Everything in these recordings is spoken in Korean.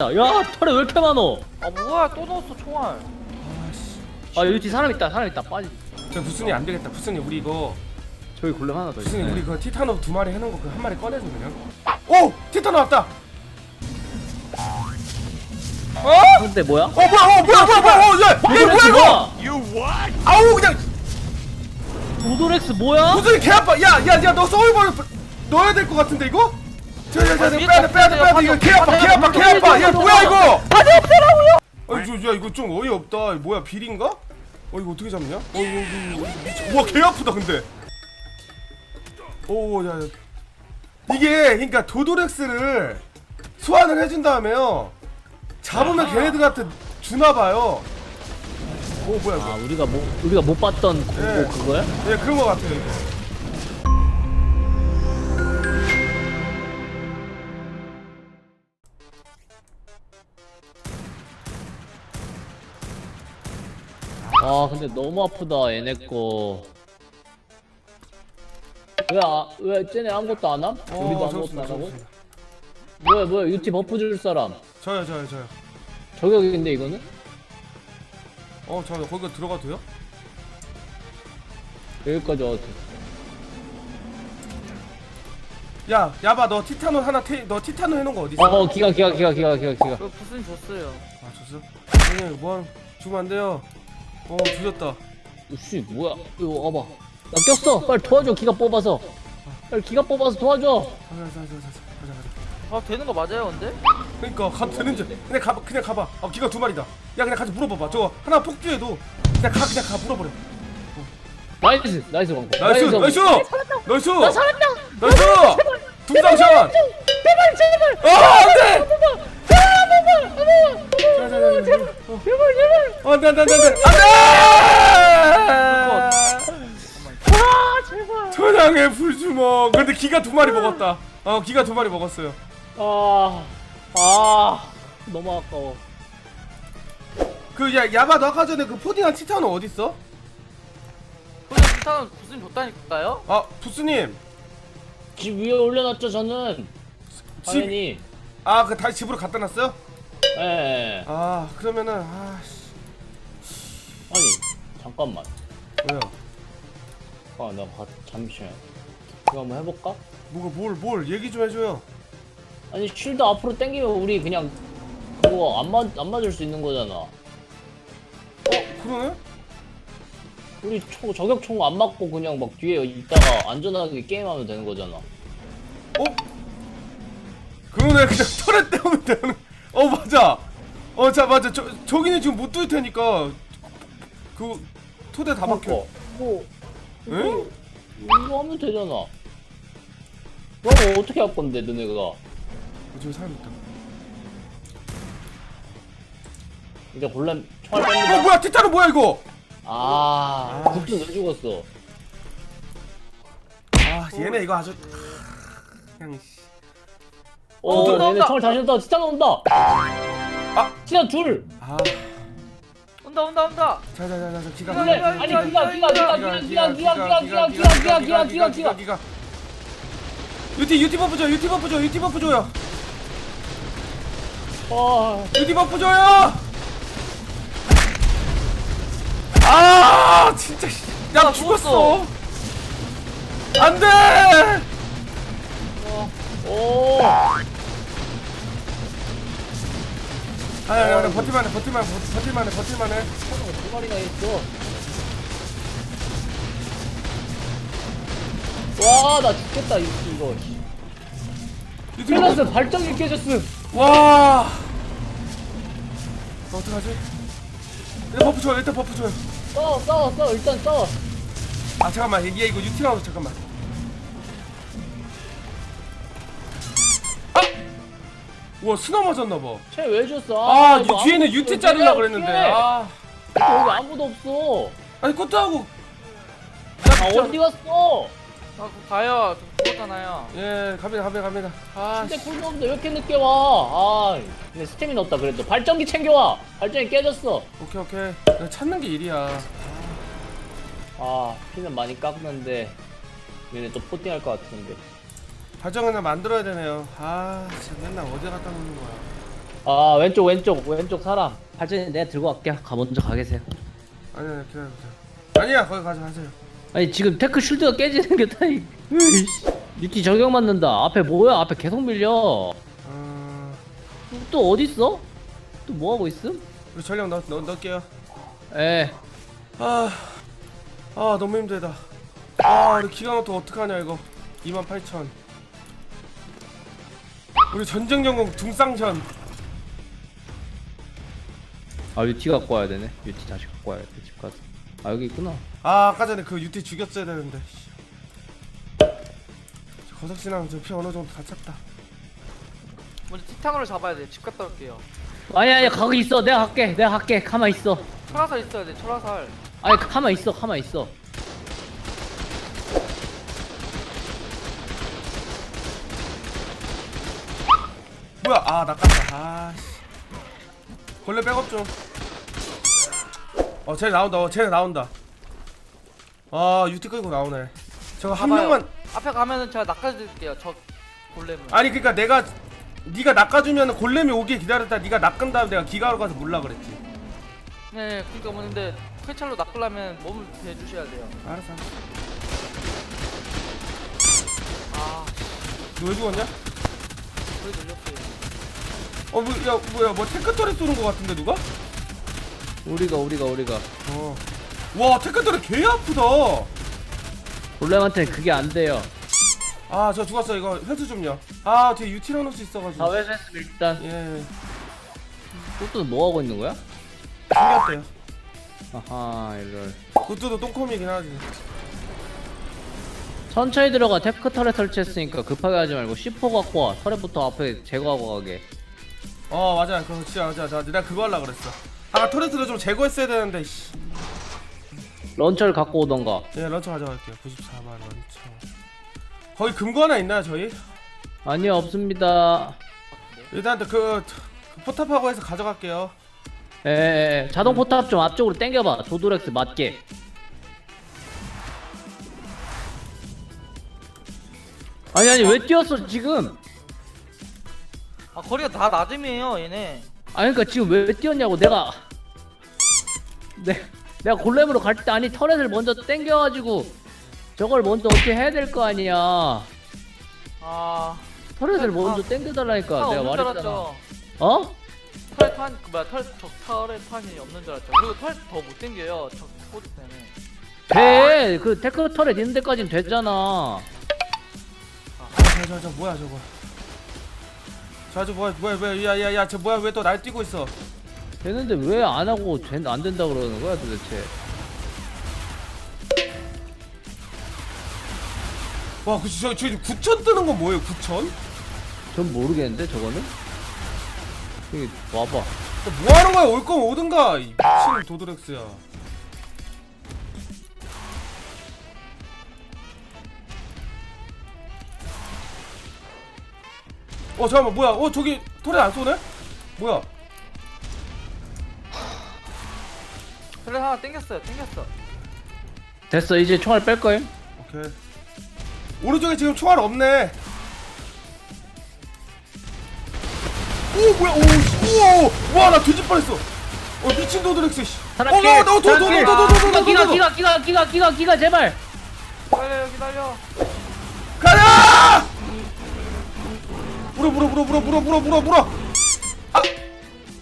야 털에 왜 이렇게 많어? 아 뭐야 또 넣었어 총알 아씨. 아 여기 뒤 사람 있다 사람 있다 빠지. 저 부순이 안 되겠다. 부순이 우리 이거 저기 골렘 하나 더. 부순이 우리 그 티타노 두 마리 해놓은 거그한 마리 꺼내줘 그냥. 오 티타노 왔다. 어? 근데 뭐야? 어 뭐야 어 뭐야 뭐야 뭐야 어 야, 얘 뭐야 이거? 아우 그냥 도도렉스 뭐야? 부순이 개 아파. 야야야너 소울볼 넣어야 될 것 같은데 이거? 저저저 아, 빼야 돼 빼야 돼 빼야 돼 이거 개 아파 개 아파 개 아파. 야 뭐야 이거? 바지 없애라고요 아 이거 야 이거 좀 어이 없다. 이거 뭐야 비린가? 어 이거 어떻게 잡냐? 어 이거 이거 미쳐. 와개 아프다 근데. 오야 야. 이게 그러니까 도도렉스를 소환을 해준 다음에요. 잡으면 걔네들한테 주나 봐요. 오 뭐야 아 이거? 우리가 못 우리가 못 봤던 공고 네. 그거야? 예 그런 거 같아요 이거. 아 근데 너무 아프다 얘네 거. 왜, 아, 왜 쟤네 아무것도 안 함? 우리도 어, 아무것도 좋습니다, 안 하고? 뭐야 뭐야 유티 버프 줄 사람 저요 저요 저요. 저격인데 이거는? 어저 거기 들어가도 돼요? 여기까지 와서 야 야바 너 티타노 하나 테, 너 티타노 해놓은 거 어디 있어? 어 기가 기가 기가 기가 기가 기가 그 부순 줬어요 아 줬어? 아니 뭐하는 주면 안 돼요 어 주셨다. 씨 뭐야? 이거 와봐. 나 꼈어. 빨리 도와줘 기가 뽑아서. 빨리 기가 뽑아서 도와줘. 가자 가자 가자 가자 가자 가자. 아 되는 거 맞아요 근데? 그니까 가 되는지 그냥 가 그냥 가봐. 아 기가 두 마리다. 야 그냥 가서 물어봐봐. 저거 하나 폭주해도 그냥 가 그냥 가 물어버려. 나이스 나이스 광고. 나이스 나이스 나이스! 나 살았다! 나이스! 둥상샷! 제발 제발! 아 안돼 안돼 안돼 안돼 안돼 아 제발 천양의 불주먹 근데 기가 두 마리 먹었다 어 기가 두 마리 먹었어요 아, 아, 너무 아까워. 그 야 야바 너 아까 전에 그 포딩한 티타노 어디 있어? 근데 일단 부순 줬다니까요? 아 부스님 집 위에 올려놨죠, 저는. 당연히. 아그 다시 집으로 갖다 놨어요? 예. 아 그러면은 아씨 아니, 잠깐만. 뭐야 아, 나 가, 잠시만. 이거 한번 해볼까? 뭐가 뭘 뭘 얘기 좀 해줘요 아니, 쉴드 앞으로 당기면 우리 그냥 그거 안, 맞, 안 맞을 수 있는 거잖아. 어 그러네? 우리 총, 저격 총 안 맞고 그냥 막 뒤에 있다가 안전하게 게임하면 되는 거잖아. 어? 그러네 그냥 털에 떼우면 되는 어 맞아 어자 맞아 저, 저기는 지금 못 뚫을 테니까 그 토대 다 박혀 어, 뭐, 응? 이거 하면 되잖아. 그럼 어떻게 할 건데, 너네가? 어, 저기 사람 있다 이제 총알 어 뺀다. 뭐야 티타노 뭐야 이거 아, 아, 국도 왜 죽었어? 아 얘네 이거 아주 그냥 씨. 오, 온다, 얘네 온다. 총알 다시 온다. 티탄 온다. 아. 티탄 둘. 아 온다 온다 온다 자자자자 기가 그래. 야, 아니 야, 기가 야, 기가 야, 기가 야, 기가 기가 기가 기가 기가 기가 기가 기가 기가. 유티 유티 버프 줘 유티 버프 줘 유티 버프 줘요 아, 유티 버프 줘요 아 진짜 씨. 죽었어 안돼 오. 아야 야 버틸만해 버틸만해 버- 버틸만해 버틸만해 두 마리나 있어. 와, 나 죽겠다 이- 이거. 밸런스 발전기 깨졌음. 와 어떡하지 일단 버프 줘요 일단 버프 줘요 싸워, 싸워, 싸워. 일단 싸워. 아 잠깐만 얘 이거 유티 나와서 잠깐만 우와 스나 맞았나봐 쟤왜 줬어? 아, 이거 이 뒤에는 유티 없어. 자르려 왜 그랬는데. 아, 여기 아무도 없어. 아니 그것도 하고. 아, 어디 갔어? 아 그거 가요 저 죽었잖아요 예, 갑니다, 갑니다, 갑니다. 아, 근데 쿨다운도 왜 이렇게 늦게 와? 아, 근데 스태미나 없다 그래도 발전기 챙겨와. 발전기 깨졌어. 오케이, 오케이. 내가 찾는 게 일이야. 아, 피는 많이 깎는데 얘네 또 포팅할 것 같은데. 발전을 만들어야 되네요. 아, 진짜 맨날 어디 갖다 놓는 거야. 아 왼쪽 왼쪽 왼쪽 사람. 발전기 내가 들고 갈게. 가 먼저 가 계세요. 아니야 아니야, 기다려보세요. 아니야 거기 가서 하세요. 아니 지금 테크 쉴드가 깨지는 게 으이씨. 유티 저격 맞는다. 앞에 뭐야? 앞에 계속 밀려. 어... 또 어디 있어? 또 뭐 하고 있음? 우리 전력 넣, 넣, 넣을게요. 에 아... 아 너무 힘들다. 아 우리 기가노트 어떡하냐 이거. 28,000 우리 전쟁 전공 중쌍전 아 유티 갖고 와야 되네 유티 다시 갖고 와야 돼 집 가서 아 여기 있구나 아 아까 전에 그 유티 죽였어야 되는데 씨. 거석신랑 저피 어느 정도 다 찼다 먼저 티탄으로 잡아야 돼. 집 갔다 올게요. 아니 아니 거기 있어 내가 갈게 내가 갈게 가만 있어 철화살 있어야 돼. 철화살. 아니 가만 있어 가만 있어 뭐야 아 낚았다 아씨 원래 백업 좀어 쟤네 나온다 어 쟤네 나온다 아 유티 끌고 나오네 저거 한 봐봐요. 명만 앞에 가면은 제가 낚아드릴게요. 저 골렘을. 아니 그니까 내가 네가 낚아주면 골렘이 오길 기다렸다 네가 낚은 다음 내가 기가로 가서 물라 그랬지 네, 그러니까 뭐 근데 회찰로 낚으려면 몸을 대주셔야 돼요. 알았어 알았어 아, 너왜 죽었냐? 거의 놀렸어요. 어 뭐 야 뭐야 뭐 테크터리 쏘는 거 같은데 누가? 우리가 우리가 우리가. 어 와 테크터리 개 아프다. 볼렘한테는 그게 안 돼요. 아 저 죽었어. 이거 회수 좀요. 아 뒤에 유티라노스 있어가지고. 다 회수했으면 일단. 예. 또또 뭐 하고 있는 거야? 생겼대요. 아하 이럴. 그것도 똥컴이긴 하지 천천히 들어가. 테크 터렛 설치했으니까 급하게 하지 말고 C4 갖고 와 터렛부터 앞에 제거하고 가게. 어 맞아. 그거 진짜 맞아. 맞아 내가 그거 하려 그랬어. 아 토레스를 좀 제거했어야 되는데 씨. 런처를 갖고 오던가. 예 런처 가져갈게요. 94만 런처. 거기 금고 하나 있나요 저희? 아니요 없습니다. 일단 그, 그 포탑하고 해서 가져갈게요. 에 에 에 자동 포탑 좀 앞쪽으로 당겨봐. 도드렉스 맞게 아니 아니 왜 뛰었어 지금 아, 거리가 다 낮음이에요, 얘네. 아니 그니까 지금 왜 뛰었냐고 내가 내, 내가 골렘으로 갈 때 아니 터렛을 먼저 당겨가지고 저걸 먼저 어떻게 해야 될 거 아니야 아, 터렛을 아, 먼저 아, 당겨달라니까 탄 내가 없는 줄 말했잖아 알았죠. 어? 털 탄, 그 뭐야, 털, 적 털에 탄이 없는 줄 알았죠. 그리고 털 더못 당겨요. 적 포드 때문에. 돼! 그 테크 터렛 있는 데까진 됐잖아 저저 저 뭐야 저거. 저저 뭐야 뭐야 뭐야 야야야 저 뭐야 왜 또 날 뛰고 있어? 되는데 왜 안 하고 된, 안 된다 그러는 거야 도대체? 와그 저, 저 9천 뜨는 건 뭐예요 9천? 전 모르겠는데 저거는? 여기 와봐. 뭐 하는 거야? 올 거면 오든가 이 미친 도드렉스야 어 잠깐만 뭐야 어 저기 털에 안 쏘네? 뭐야 그래 하나 당겼어요. 당겼어. 됐어 이제 총알 뺄 거임? 오케이 오른쪽에 지금 총알 없네 오 뭐야 오우와 나 뒤집 뻔했어 어 미친 도드렉스 씨! 사람길! 기가 기가 어너너너너너너너너너 기가 기가 기가 기가 기가 제발! 기다려, 기다려. 가자 물어 물어 물어 물어 물어 물어 물어 물어. 아!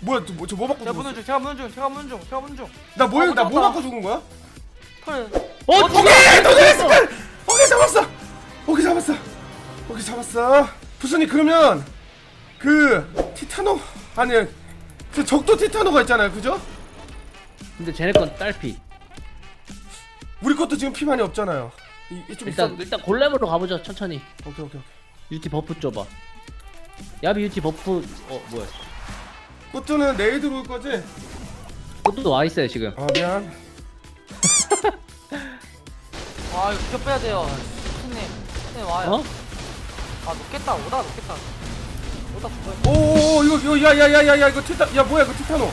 뭐야 저뭐 받고 제가 무는 죽었어 중, 제가 무는 중, 제가 무는 중, 제가 무는 중. 나 뭐야 어, 나뭐 맞다. 받고 죽은 거야? 털에. 어 오케이 도드렉스 오케이 잡았어! 오케이 잡았어! 오케이 잡았어! 부스님 그러면 그 티타노 아니 그 적도 티타노가 있잖아요 그죠? 근데 쟤네 건 딸피. 우리 것도 지금 피 많이 없잖아요. 이, 이좀 일단 있었는데? 일단 골렘으로 가보자 천천히. 오케이 오케이 오케이. 유티 버프 줘봐 야비 유티 버프 어 뭐야 꽃두는 내일 들어올 거지? 그것도 와 있어요 지금 아 미안 아, 이거 비켜 빼야 돼요. 스님, 스님 와요. 어? 아, 놓겠다. 오다 놓겠다. 오다 죽어요. 오오오 이거 이거 야야야야야 이거 티타 야 뭐야 이거 티타노